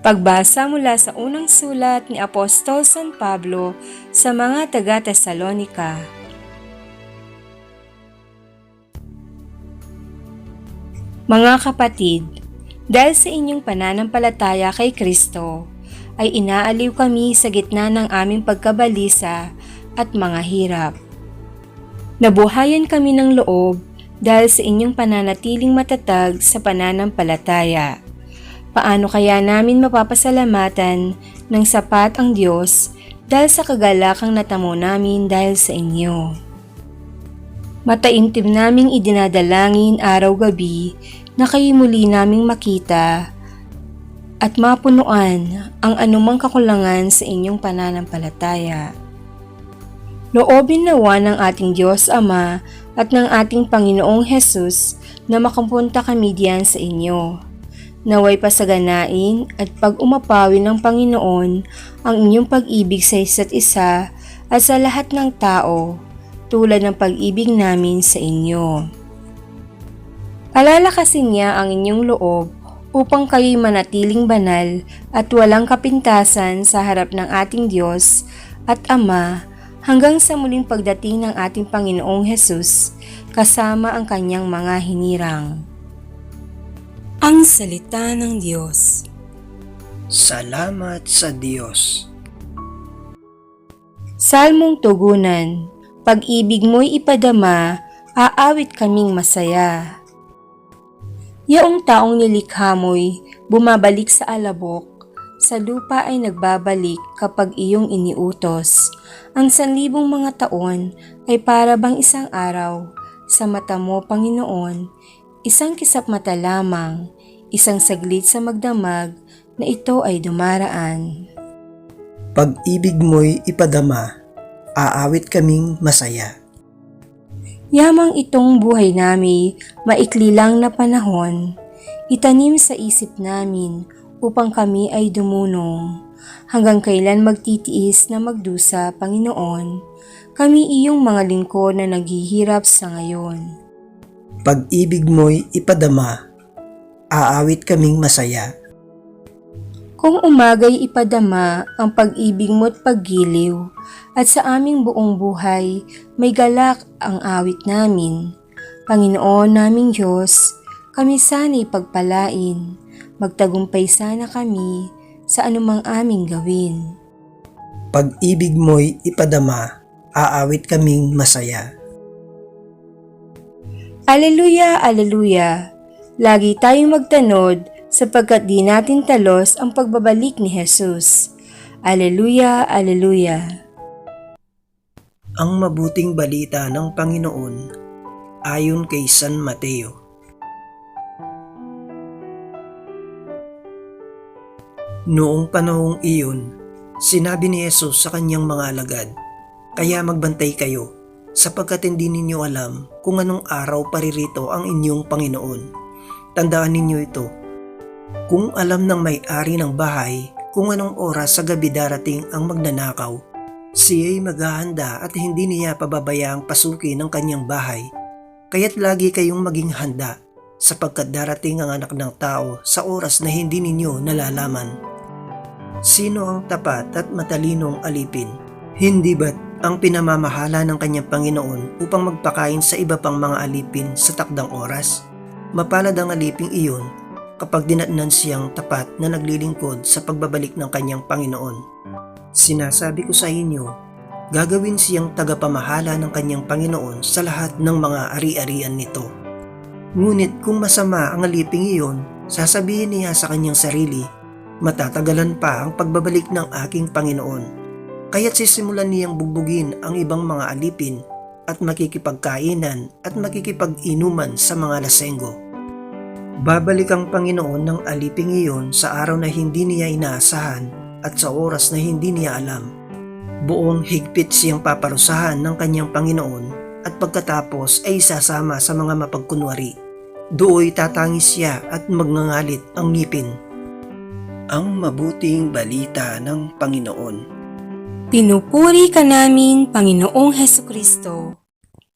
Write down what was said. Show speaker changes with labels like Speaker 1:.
Speaker 1: Pagbasa mula sa unang sulat ni Apostol San Pablo sa mga taga-Tesalonika. Mga kapatid, dahil sa inyong pananampalataya kay Kristo, ay inaaliw kami sa gitna ng aming pagkabalisa at mga hirap. Nabuhayan kami ng loob dahil sa inyong pananatiling matatag sa pananampalataya. Paano kaya namin mapapasalamatan ng sapat ang Diyos dahil sa kagalakang natamo namin dahil sa inyo? Mataimtim naming idinadalangin araw-gabi na kayo muli naming makita at mapunuan ang anumang kakulangan sa inyong pananampalataya. Loobin nawa ng ating Diyos Ama at ng ating Panginoong Hesus na makapunta kami diyan sa inyo. Naway pasaganain at pag-umapawi ng Panginoon ang inyong pag-ibig sa isa't isa at sa lahat ng tao tulad ng pag-ibig namin sa inyo. Palalakasin niya ang inyong loob upang kayo'y manatiling banal at walang kapintasan sa harap ng ating Diyos at Ama hanggang sa muling pagdating ng ating Panginoong Hesus kasama ang kanyang mga hinirang. Ang Salita ng Diyos
Speaker 2: Salamat sa Diyos.
Speaker 1: Salmong Tugunan Pag-ibig mo'y ipadama, aawit kaming masaya. Yaong taong nilikha mo'y bumabalik sa alabok, sa lupa ay nagbabalik kapag iyong iniutos. Ang sanlibong mga taon ay para bang isang araw, sa mata mo, Panginoon, isang kisap mata lamang, isang saglit sa magdamag na ito ay dumaraan.
Speaker 2: Pag-ibig mo'y ipadama, aawit kaming masaya.
Speaker 1: Yamang itong buhay nami, maikli lang na panahon, itanim sa isip namin upang kami ay dumunong. Hanggang kailan magtitiis na magdusa, Panginoon, kami iyong mga lingkod na naghihirap sa ngayon.
Speaker 2: Pag-ibig mo'y ipadama, aawit kaming masaya.
Speaker 1: Kung umagay ipadama ang pag-ibig mo't paggiliw, at sa aming buong buhay may galak ang awit namin. Panginoon naming Diyos, kami sana'y pagpalain, magtagumpay sana kami sa anumang aming gawin.
Speaker 2: Pag-ibig mo'y ipadama, aawit kaming masaya.
Speaker 1: Aleluya, aleluya! Lagi tayong magtanod sapagkat di natin talos ang pagbabalik ni Jesus. Aleluya, aleluya!
Speaker 2: Ang mabuting balita ng Panginoon ayon kay San Mateo. Noong panahong iyon, sinabi ni Jesus sa kanyang mga alagad, Kaya magbantay kayo, sapagkat hindi ninyo alam kung anong araw paririto ang inyong Panginoon. Tandaan ninyo ito, kung alam ng may-ari ng bahay kung anong oras sa gabi darating ang magnanakaw, Siya'y maghahanda at hindi niya pababayaang pasukin ang kanyang bahay. Kaya't lagi kayong maging handa sapagkat darating ang anak ng tao sa oras na hindi ninyo nalalaman. Sino ang tapat at matalinong alipin? Hindi ba't ang pinamamahala ng kanyang Panginoon upang magpakain sa iba pang mga alipin sa takdang oras? Mapalad ang aliping iyon kapag dinatnan siyang tapat na naglilingkod sa pagbabalik ng kanyang Panginoon. Sinasabi ko sa inyo, gagawin siyang tagapamahala ng kanyang Panginoon sa lahat ng mga ari-arian nito. Ngunit kung masama ang aliping iyon, sasabihin niya sa kanyang sarili, matatagalan pa ang pagbabalik ng aking Panginoon. Kaya't sisimulan niyang bugbugin ang ibang mga alipin at makikipagkainan at makikipag-inuman sa mga lasenggo. Babalik ang Panginoon ng aliping iyon sa araw na hindi niya inaasahan at sa oras na hindi niya alam. Buong higpit siyang paparusahan ng kanyang Panginoon at pagkatapos ay isasama sa mga mapagkunwari. Dooy tatangis siya at magngangalit ang ngipin. Ang mabuting balita ng Panginoon.
Speaker 1: Pinupuri ka namin, Panginoong Heso Kristo.